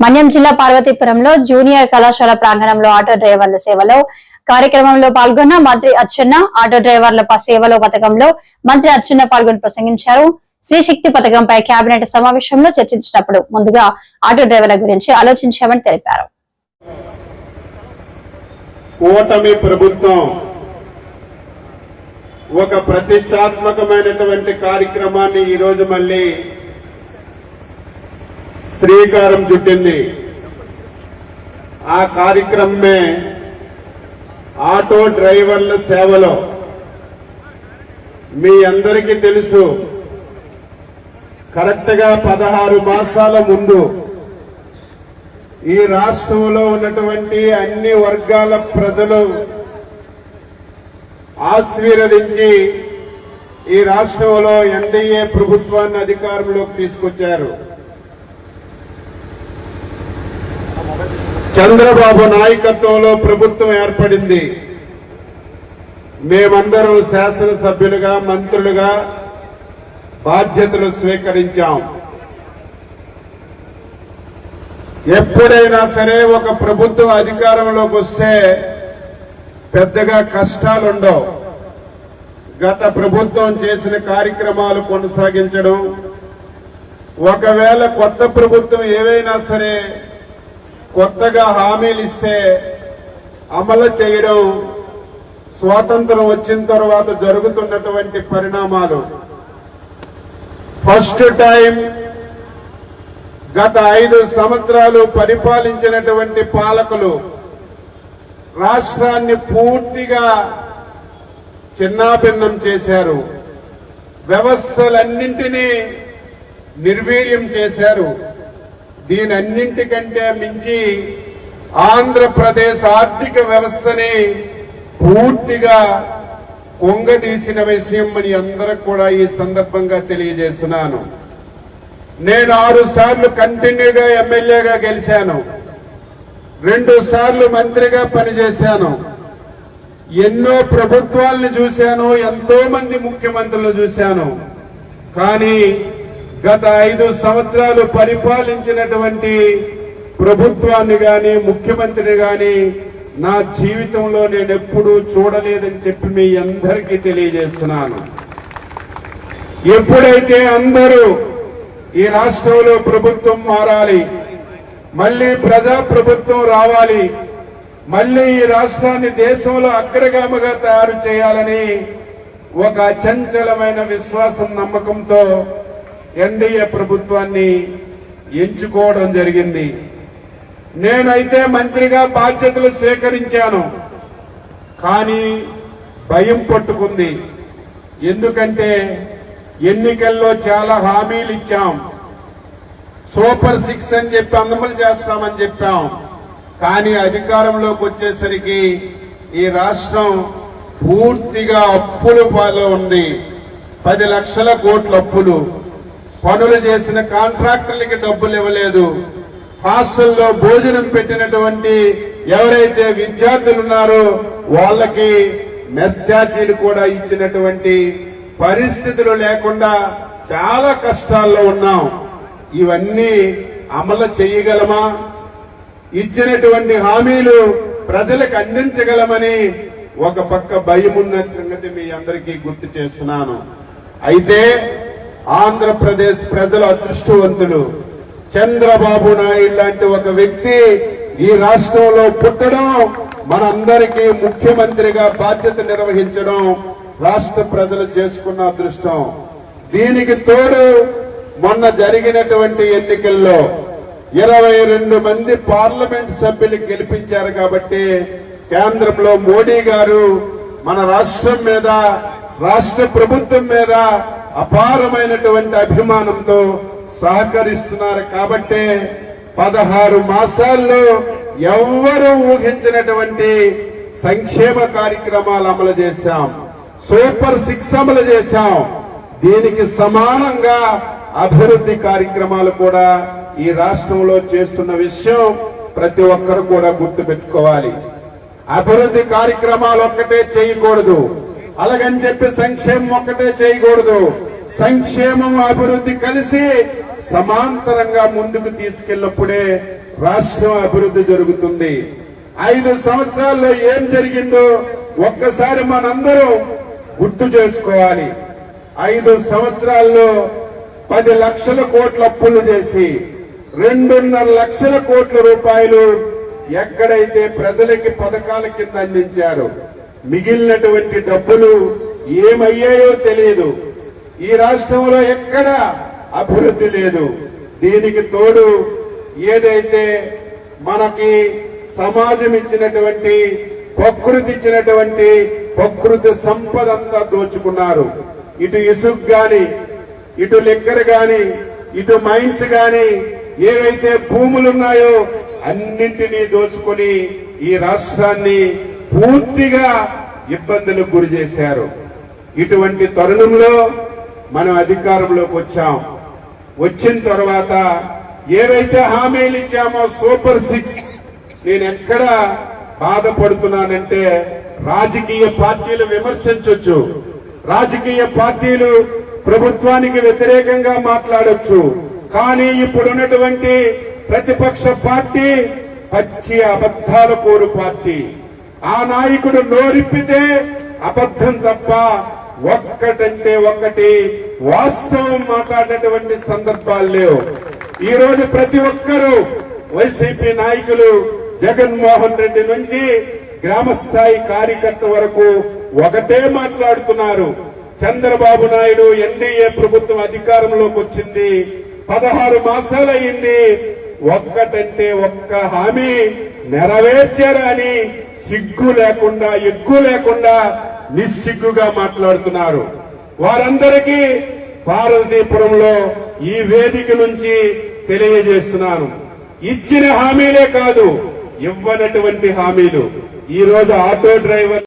మన్యం జిల్లా పార్వతీపురంలో జూనియర్ కళాశాల ప్రాంగణంలో ఆటో డ్రైవర్ల సేవలో కార్యక్రమంలో పాల్గొన్న మంత్రి అచ్చెన్న ఆటో డ్రైవర్ల సేవలో పథకంలో మంత్రి అచ్చెన్న పాల్గొని ప్రసంగించారు. శ్రీశక్తి పథకంపై కేబినెట్ సమావేశంలో చర్చించినప్పుడు ముందుగా ఆటో డ్రైవర్ల గురించి ఆలోచించామని తెలిపారు. కూటమి ప్రభుత్వం ఒక ప్రతిష్టాత్మకమైనటువంటి కార్యక్రమాన్ని ఈరోజు మళ్ళీ శ్రీకారం చుట్టింది. ఆ కార్యక్రమమే ఆటో డ్రైవర్ల సేవలో. మీ అందరికీ తెలుసు కరెక్ట్గా పదహారు మాసాల ముందు ఈ రాష్ట్రంలో ఉన్నటువంటి అన్ని వర్గాల ప్రజలు ఆశీర్వదించి ఈ రాష్ట్రంలో ఎన్డీఏ ప్రభుత్వాన్ని అధికారంలోకి తీసుకొచ్చారు. చంద్రబాబు నాయకత్వంలో ప్రభుత్వం ఏర్పడింది. మేమందరం శాసనసభ్యులుగా మంత్రులుగా బాధ్యతలు స్వీకరించాం. ఎప్పుడైనా సరే ఒక ప్రభుత్వం అధికారంలోకి వస్తే పెద్దగా కష్టాలుండవు. గత ప్రభుత్వం చేసిన కార్యక్రమాలు కొనసాగించడం ఒకవేళ కొత్త ప్రభుత్వం ఏవైనా సరే కొత్తగా హామీలు ఇస్తే అమలు చేయడం స్వాతంత్రం వచ్చిన తర్వాత జరుగుతున్నటువంటి పరిణామాలు. ఫస్ట్ టైం గత ఐదు సంవత్సరాలు పరిపాలించినటువంటి పాలకులు రాష్ట్రాన్ని పూర్తిగా చిన్నాభిన్నం చేశారు. వ్యవస్థలన్నింటినీ నిర్వీర్యం చేశారు. దీని అన్నింటికంటే మించి ఆంధ్రప్రదేశ్ ఆర్థిక వ్యవస్థని పూర్తిగా కొంగదీసిన విషయం అని అందరికి కూడా ఈ సందర్భంగా తెలియజేస్తున్నాను. నేను ఆరు సార్లు కంటిన్యూగా ఎమ్మెల్యేగా గెలిచాను. రెండు సార్లు మంత్రిగా పనిచేశాను. ఎన్నో ప్రభుత్వాలను చూశాను ఎంతో మంది ముఖ్యమంత్రులు చూశాను. కానీ గత ఐదు సంవత్సరాలు పరిపాలించినటువంటి ప్రభుత్వాన్ని గాని ముఖ్యమంత్రిని గాని నా జీవితంలో నేను ఎప్పుడూ చూడలేదని చెప్పి మీ అందరికీ తెలియజేస్తున్నాను. ఎప్పుడైతే అందరూ ఈ రాష్ట్రంలో ప్రభుత్వం మారాలి మళ్ళీ ప్రజా ప్రభుత్వం రావాలి మళ్ళీ ఈ రాష్ట్రాన్ని దేశంలో అగ్రగామిగా తయారు చేయాలని ఒక అచంచలమైన విశ్వాసం నమ్మకంతో ఎన్డీఏ ప్రభుత్వాన్ని ఎంచుకోవడం జరిగింది. నేనైతే మంత్రిగా బాధ్యతలు స్వీకరించాను. కానీ భయం పట్టుకుంది. ఎందుకంటే ఎన్నికల్లో చాలా హామీలు ఇచ్చాం. సూపర్ సిక్స్ అని చెప్పి అమలు చేస్తామని చెప్పాం. కానీ అధికారంలోకి వచ్చేసరికి ఈ రాష్ట్రం పూర్తిగా అప్పుల పాలో ఉంది పది లక్షల కోట్ల అప్పులు. పనులు చేసిన కాంట్రాక్టర్లకి డబ్బులు ఇవ్వలేదు. హాస్టల్లో భోజనం పెట్టినటువంటి ఎవరైతే విద్యార్థులు ఉన్నారో వాళ్ళకి మెస్ ఛార్జీలు కూడా ఇచ్చినటువంటి పరిస్థితులు లేకుండా చాలా కష్టాల్లో ఉన్నాం. ఇవన్నీ అమలు చేయగలమా? ఇచ్చినటువంటి హామీలు ప్రజలకు అందించగలమని ఒక పక్క భయం ఉన్న సంగతి మీ అందరికీ గుర్తు చేస్తున్నాను. అయితే ఆంధ్రప్రదేశ్ ప్రజల అదృష్టవంతులు. చంద్రబాబు నాయుడు లాంటి ఒక వ్యక్తి ఈ రాష్ట్రంలో పుట్టడం మనందరికీ ముఖ్యమంత్రిగా బాధ్యత నిర్వహించడం రాష్ట్ర ప్రజలు చేసుకున్న అదృష్టం. దీనికి తోడు మొన్న జరిగినటువంటి ఎన్నికల్లో ఇరవై రెండు మంది పార్లమెంట్ సభ్యులు గెలిపించారు కాబట్టి కేంద్రంలో మోడీ గారు మన రాష్ట్రం మీద రాష్ట్ర ప్రభుత్వం మీద అపారమైనటువంటి అభిమానంతో సహకరిస్తున్నారు కాబట్టే పదహారు మాసాల్లో ఎవ్వరూ ఊహించినటువంటి సంక్షేమ కార్యక్రమాలు అమలు చేశాం. సూపర్ సిక్స్ అమలు చేశాం. దీనికి సమానంగా అభివృద్ధి కార్యక్రమాలు కూడా ఈ రాష్ట్రంలో చేస్తున్న విషయం ప్రతి ఒక్కరు కూడా గుర్తుపెట్టుకోవాలి. అభివృద్ధి కార్యక్రమాలు ఒక్కటే చేయకూడదు. అలాగని చెప్పి సంక్షేమం ఒక్కటే చేయకూడదు. సంక్షేమం అభివృద్ధి కలిసి సమాంతరంగా ముందుకు తీసుకెళ్ళినప్పుడే రాష్ట్రం అభివృద్ధి జరుగుతుంది. ఐదు సంవత్సరాల్లో ఏం జరిగిందో ఒక్కసారి మనందరం గుర్తు చేసుకోవాలి. ఐదు సంవత్సరాల్లో పది లక్షల కోట్ల అప్పులు చేసి రెండున్నర లక్షల కోట్ల రూపాయలు ఎక్కడైతే ప్రజలకి పథకాల కింద అందించారు మిగిలినటువంటి డబ్బులు ఏమయ్యాయో తెలియదు. ఈ రాష్ట్రంలో ఎక్కడ అభివృద్ధి లేదు. దీనికి తోడు ఏదైతే మనకి సమాజం ఇచ్చినటువంటి ప్రకృతి ఇచ్చినటువంటి ప్రకృతి సంపద అంతా దోచుకున్నారు. ఇటు ఇసుక్ గాని ఇటు లెక్కర్ గాని ఇటు మైన్స్ గాని ఏవైతే భూములున్నాయో అన్నింటినీ దోచుకొని ఈ రాష్ట్రాన్ని పూర్తిగా ఇబ్బందులకు గురి చేశారు. ఇటువంటి తరుణంలో మనం అధికారంలోకి వచ్చాం. వచ్చిన తర్వాత ఏవైతే హామీలు ఇచ్చామో సూపర్ సిక్స్ నేను ఎక్కడ బాధపడుతున్నానంటే రాజకీయ పార్టీలు విమర్శించొచ్చు. రాజకీయ పార్టీలు ప్రభుత్వానికి వ్యతిరేకంగా మాట్లాడొచ్చు. కానీ ఇప్పుడున్నటువంటి ప్రతిపక్ష పార్టీ పచ్చి అబద్ధాల కోరు పార్టీ. ఆ నాయకుడు నోరిప్పితే అబద్ధం తప్ప ఒక్కటంటే ఒక్కటి. వాస్తవం మాట్లాడినటువంటి సందర్భాలు లేవు. ఈ రోజు ప్రతి ఒక్కరూ వైసీపీ నాయకులు జగన్మోహన్ రెడ్డి నుంచి గ్రామ స్థాయి కార్యకర్త వరకు ఒకటే మాట్లాడుతున్నారు. చంద్రబాబు నాయుడు ఎన్డీఏ ప్రభుత్వం అధికారంలోకి వచ్చింది. పదహారు మాసాలయ్యింది. ఒక్కటంటే ఒక్క హామీ నెరవేర్చారా అని సిగ్గు లేకుండా ఎగ్గు లేకుండా నిస్సిగ్గుగా మాట్లాడుతున్నారు. వారందరికీ పార్వతీపురంలో ఈ వేదిక నుంచి తెలియజేస్తున్నాను. ఇచ్చిన హామీలే కాదు ఇవ్వనటువంటి హామీలు. ఈ రోజు ఆటో డ్రైవర్